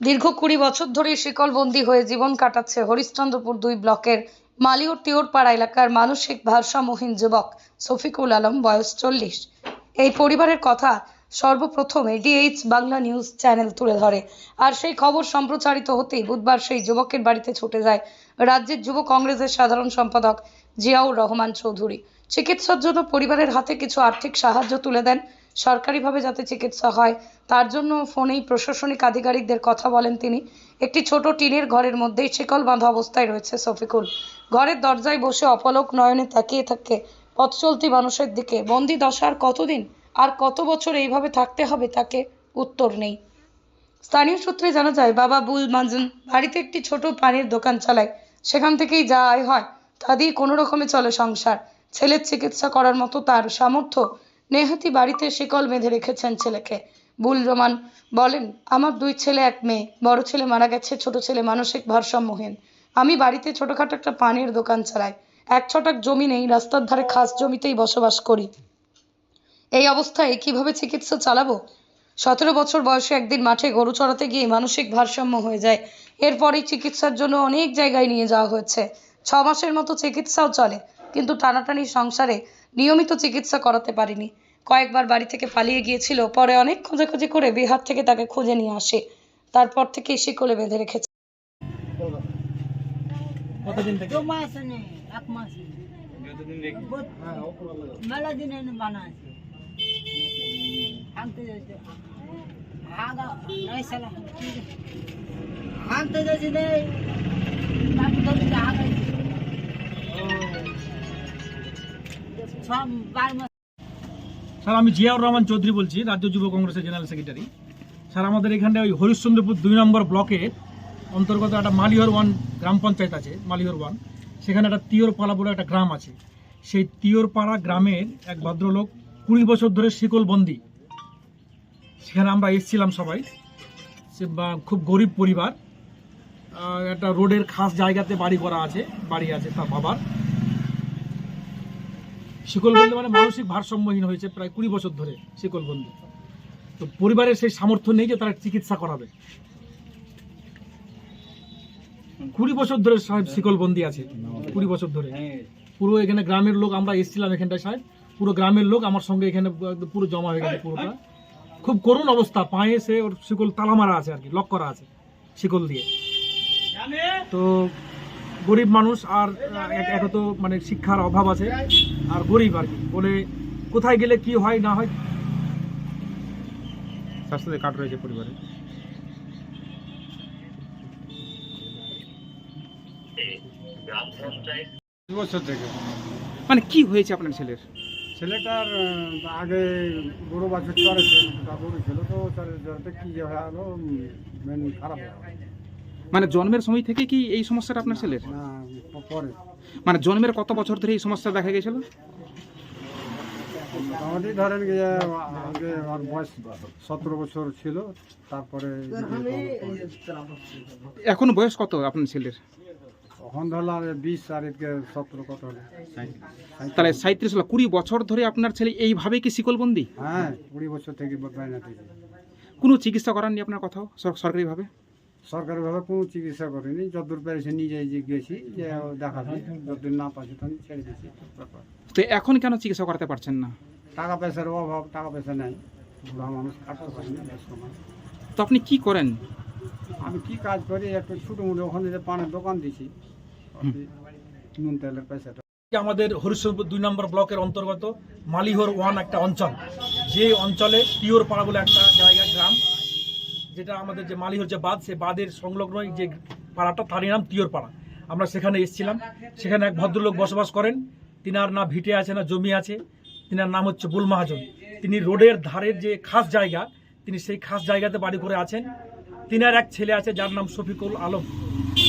দীর্ঘ কুড়ি বছর ধরে শিকলবন্দি হয়ে জীবন কাটাচ্ছে হরিশ্চন্দ্রপুর দুই ব্লকের মালিয়র তিওরপাড়া এলাকার মানসিক ভারসাম্যহীন যুবক শফিকুল আলম, বয়স চল্লিশ। এই পরিবারের কথা সর্বপ্রথম ডিএইচ বাংলা নিউজ চ্যানেল তুলে ধরে। আর সেই খবর সম্প্রচারিত হতেই বুধবার সেই যুবকের বাড়িতে ছুটে যায় রাজ্যের যুব কংগ্রেসের সাধারণ সম্পাদক জিয়াউর রহমান চৌধুরী। চিকিৎসার জন্য পরিবারের হাতে কিছু আর্থিক সাহায্য তুলে দেন সরকারিভাবে যাতে চিকিৎসা হয়, তার জন্য ফোনেই প্রশাসনিক আধিকারিকদের কথা বলেন তিনি। একটি ছোট টিনের ঘরের মধ্যেই শিকল বাঁধা অবস্থায় রয়েছে শফিকুল। ঘরের দরজায় বসে অপলক নয়নে তাকিয়ে থাকে পথ চলতি মানুষের দিকে। বন্দি দশার কতদিন আর কত বছর এইভাবে থাকতে হবে তাকে উত্তর নেই। স্থানীয় সূত্রে জানা যায়, বাবা বুল মাজুন বাড়িতে একটি ছোট পানির দোকান চালায়। সেখান থেকেই যা আয় হয় তা দিয়ে কোনো রকমে চলে সংসার। ছেলের চিকিৎসা করার মতো তার সামর্থ্য নেহাতি বাড়িতে শিকল বেঁধে রেখেছেন ছেলেকে। বুল রোমান বলেন, আমার দুই ছেলে, এক মেয়ে। বড় ছেলে মারা গেছে, ছোট ছেলে মানসিক ভারসাম্যহীন। আমি বাড়িতে ছোটখাটো একটা পানির দোকান চালাই। এক ছটাক জমি নেই, রাস্তার ধারে খাস জমিতেই বসবাস করি। এই অবস্থায় কীভাবে চিকিৎসা চালাবো? সতেরো বছর বয়সে একদিন মাঠে গরু চড়াতে গিয়ে মানসিক ভারসাম্য হয়ে যায়। এরপরেই চিকিৎসার জন্য অনেক জায়গায় নিয়ে যাওয়া হয়েছে। ছ মাসের মতো চিকিৎসাও চলে, কিন্তু টানাটানি সংসারে নিয়মিত চিকিৎসা করাতে পারিনি। কয়েকবার বাড়ি থেকে পালিয়ে গিয়েছিল পরে অনেক খোঁজাখুঁজি করে বিহার থেকে তাকে খুঁজে নিয়ে আসে। তারপর থেকে শিকলে বেঁধে রেখেছে। কতদিন থেকে? মাস এক মাস মেলা দিন বানাইছে। হাঁটতে যাচ্ছে আগা নাই সালা হাঁটতে যাচ্ছি নেই তারপর ধরছি আগাই সব বার স্যার, আমি জিয়াউর রহমান চৌধুরী বলছি, রাজ্য যুব কংগ্রেসের জেনারেল সেক্রেটারি। স্যার, আমাদের এখানে ওই হরিশ্চন্দ্রপুর দুই নম্বর ব্লকে অন্তর্গত একটা মালিহর ওয়ান গ্রাম পঞ্চায়েত আছে, মালিহর ওয়ান। সেখানে একটা তিওরপাড়া বলে একটা গ্রাম আছে। সেই তিওরপাড়া গ্রামের এক ভদ্রলোক কুড়ি বছর ধরে শিকলবন্দি। সেখানে আমরা এসেছিলাম সবাই। সে খুব গরিব পরিবার। একটা রোডের খাস জায়গাতে বাড়ি করা আছে, বাড়ি আছে তার বাবার। শিকলবন্দি মানে মানসিক ভারসাম্যহীন হয়েছে প্রায় কুড়ি বছর ধরে শিকলবন্দি। তো পরিবারের সেই সামর্থ্য নেই যে তারা চিকিৎসা করাবে। কুড়ি বছর ধরে সাহেব শিকলবন্দি আছে, কুড়ি বছর ধরে। পুরো এখানে গ্রামের লোক, আমরা এসেছিলাম এখানটায় সাহেব। পুরো গ্রামের লোক আমার সঙ্গে এখানে পুরো জমা হয়ে গেছে পুরোটা। খুব করুণ অবস্থা, পায়ে সে ওর শিকল তালা মারা আছে আর কি, লক করা আছে শিকল দিয়ে। তো গরিব মানুষ আর এক- তো মানে শিক্ষার অভাব আছে। আর গরিব আর কি। বলে কোথায় গেলে কি হয় না হয়? স্বাস্থ্য কার্ড রয়েছে পরিবারে। দু বছর থেকে। মানে কি হয়েছে আপনার ছেলের? ছেলেটার আগে গরু বাছুর চড়েছে গরু ছিল তো চড়ে চড়তে কি হয়ে মেন খারাপ। মানে জন্মের সময় থেকে কি এই সমস্যাটা আপনার ছেলের? পরে। মানে জন্মের কত বছর ধরে এই সমস্যা দেখা গেছিল মোটামুটি ধরেন গিয়ে আগে আমার বয়স সতেরো বছর ছিল তারপরে এখন বয়স কত আপনার ছেলের? তখন ধরলাম বিশ আর এদিকে সতেরো কত হলো? তাহলে সাঁত্রিশ হলো কুড়ি বছর ধরে আপনার ছেলে এইভাবে কি শিকলবন্দি? হ্যাঁ কুড়ি বছর থেকে বাইনা থেকে। কোনো চিকিৎসা করাননি আপনার কোথাও সর- সরকারিভাবে? সরকারিভাবে কোনো চিকিৎসা করিনি। যতদূর পেরেছে নিজে যে গেছি যে দেখাচ্ছি যতদিন না পাচ্ছি তখন ছেড়ে ব্যাপার তো এখন কেন চিকিৎসা করাতে পারছেন না? টাকা পয়সার অভাব টাকা পয়সা নেই। বুড়া মানুষ কাটতে পারি না বেশ সময় তো আপনি কি করেন? আমি কি কাজ করি? একটু ছোটো মোটো ওখানে যে পানের দোকান দিছি। নুন তেলের পয়সাটা। আমাদের হরিশ্চন্দ্রপুর দুই নম্বর ব্লকের অন্তর্গত মালিহর ওয়ান একটা অঞ্চল। যে অঞ্চলে পিওর পাড়া বলে একটা জায়গা গ্রাম। যেটা আমাদের যে মালিহর যে বাঁধ, সে বাঁধের সংলগ্ন যে পাড়াটা, তারই নাম তিওর পাড়া আমরা সেখানে এসেছিলাম। সেখানে এক ভদ্রলোক বসবাস করেন। তিনার না ভিটে আছে, না জমি আছে। তিনার নাম হচ্ছে বুল মাহাজন। তিনি রোডের ধারের যে খাস জায়গা, তিনি সেই খাস জায়গাতে বাড়ি করে আছেন। তিনার এক ছেলে আছে, যার নাম শফিকুল আলম।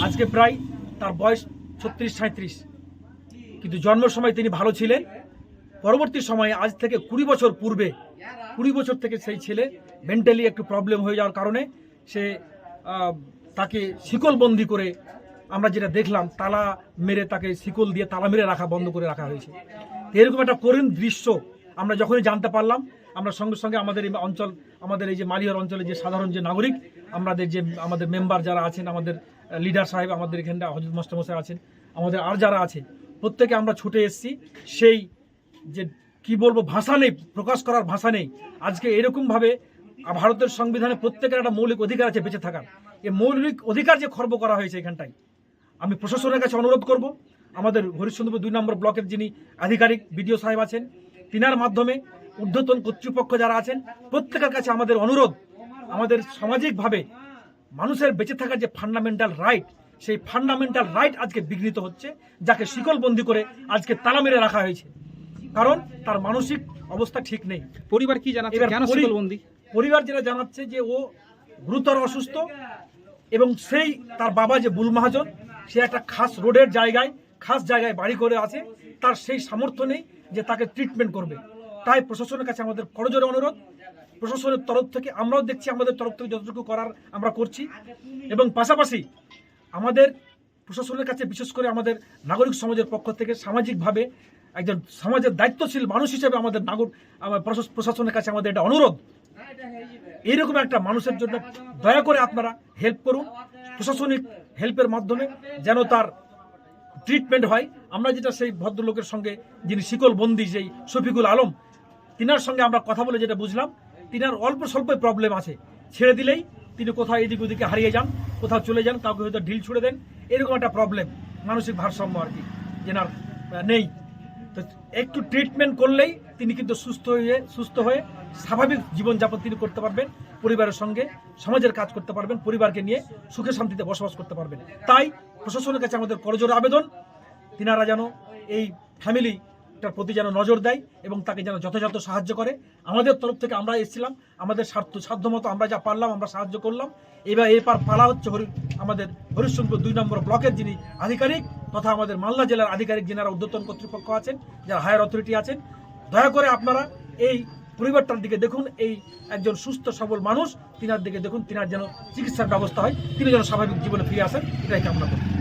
আজকে প্রায় তার বয়স ছত্রিশ সাঁত্রিশ কিন্তু জন্মের সময় তিনি ভালো ছিলেন। পরবর্তী সময়ে আজ থেকে কুড়ি বছর পূর্বে কুড়ি বছর থেকে সেই ছেলে মেন্টালি একটু প্রবলেম হয়ে যাওয়ার কারণে সে তাকে শিকলবন্দি করে আমরা যেটা দেখলাম, তালা মেরে তাকে শিকল দিয়ে তালা মেরে রাখা, বন্ধ করে রাখা হয়েছে। এরকম একটা করুণ দৃশ্য আমরা যখনই জানতে পারলাম, আমরা সঙ্গে সঙ্গে আমাদের এই অঞ্চল, আমাদের এই যে মালিহর অঞ্চলে যে সাধারণ যে নাগরিক, আমাদের যে, আমাদের মেম্বার যারা আছেন, আমাদের লিডার সাহেব, আমাদের এখানটা হজরত মাস্টারমশাই আছেন, আমাদের আর যারা আছেন প্রত্যেকে আমরা ছুটে এসেছি সেই যে কি বলব, ভাষা নেই, প্রকাশ করার ভাষা নেই। আজকে এরকমভাবে ভারতের সংবিধানে প্রত্যেকের একটা মৌলিক অধিকার আছে বেঁচে থাকার। এই মৌলিক অধিকার যে খর্ব করা হয়েছে এখানটায়, আমি প্রশাসনের কাছে অনুরোধ করব, আমাদের হরিশ্চন্দ্রপুর দুই নম্বর ব্লকের যিনি আধিকারিক বিডিও সাহেব আছেন, তিনার মাধ্যমে ঊর্ধ্বতন কর্তৃপক্ষ যারা আছেন, প্রত্যেকের কাছে আমাদের অনুরোধ, আমাদের সামাজিকভাবে মানুষের বেঁচে থাকার যে ফান্ডামেন্টাল রাইট সেই ফান্ডামেন্টাল রাইট আজকে বিঘ্নিত হচ্ছে, যাকে শিকলবন্দি করে আজকে তালা মেরে রাখা হয়েছে। কারণ তার মানসিক অবস্থা ঠিক নেই। পরিবার কি জানাচ্ছে? এবার কেন শিকলবন্দি? পরিবার যেটা জানাচ্ছে যে ও গুরুতর অসুস্থ এবং সেই তার বাবা যে বুল মহাজন সে একটা খাস রোডের জায়গায় খাস জায়গায় বাড়ি করে আছে। তার সেই সামর্থ্য নেই যে তাকে ট্রিটমেন্ট করবে। তাই প্রশাসনের কাছে আমাদের করজোরে অনুরোধ। প্রশাসনের তরফ থেকে আমরাও দেখছি আমাদের তরফ থেকে যতটুকু করার আমরা করছি। এবং পাশাপাশি আমাদের প্রশাসনের কাছে বিশেষ করে আমাদের নাগরিক সমাজের পক্ষ থেকে সামাজিকভাবে একজন সমাজের দায়িত্বশীল মানুষ হিসেবে আমাদের নাগর প্রশাসনের কাছে আমাদের এটা অনুরোধ। এইরকম একটা মানুষের জন্য দয়া করে আপনারা হেল্প করুন, প্রশাসনিক হেল্পের মাধ্যমে যেন তার ট্রিটমেন্ট হয়। আমরা যেটা সেই ভদ্রলোকের সঙ্গে যিনি শিকল বন্দি, যেই শফিকুল আলম, তিনার সঙ্গে আমরা কথা বলে যেটা বুঝলাম, তিনার অল্প স্বল্প প্রবলেম আছে। ছেড়ে দিলেই তিনি কোথাও এদিক ওদিকে হারিয়ে যান, কোথাও চলে যান, কাউকে হয়তো ঢিল ছুড়ে দেন। এরকম একটা প্রবলেম মানসিক ভারসাম্য আর কি, যেনার নেই। তো একটু ট্রিটমেন্ট করলেই তিনি কিন্তু সুস্থ হয়ে সুস্থ হয়ে স্বাভাবিক জীবনযাপন তিনি করতে পারবেন, পরিবারের সঙ্গে, সমাজের কাজ করতে পারবেন, পরিবারকে নিয়ে সুখে শান্তিতে বসবাস করতে পারবেন। তাই প্রশাসনের কাছে আমাদের করজোর আবেদন, তিনারা যেন এই ফ্যামিলিটার প্রতি যেন নজর দেয় এবং তাকে যেন যথাযথ সাহায্য করে। আমাদের তরফ থেকে আমরা এসেছিলাম, আমাদের স্বার্থ সাধ্য মতো আমরা যা পারলাম, আমরা সাহায্য করলাম। এবার এরপর পালা হচ্ছে আমাদের হরিশ্চন্দ্র দুই নম্বর ব্লকের যিনি আধিকারিক তথা আমাদের মালদা জেলার আধিকারিক যারা উদ্যোতন কর্তৃপক্ষ আছেন, যারা হায়ার অথরিটি আছেন, দয়া করে আপনারা এই পরিবারটার দিকে দেখুন, এই একজন সুস্থ, সবল মানুষ, তিনার দিকে দেখুন, তিনার যেন চিকিৎসার ব্যবস্থা হয়, তিনি যেন স্বাভাবিক জীবনে ফিরে আসেন, এটাই কামনা করি।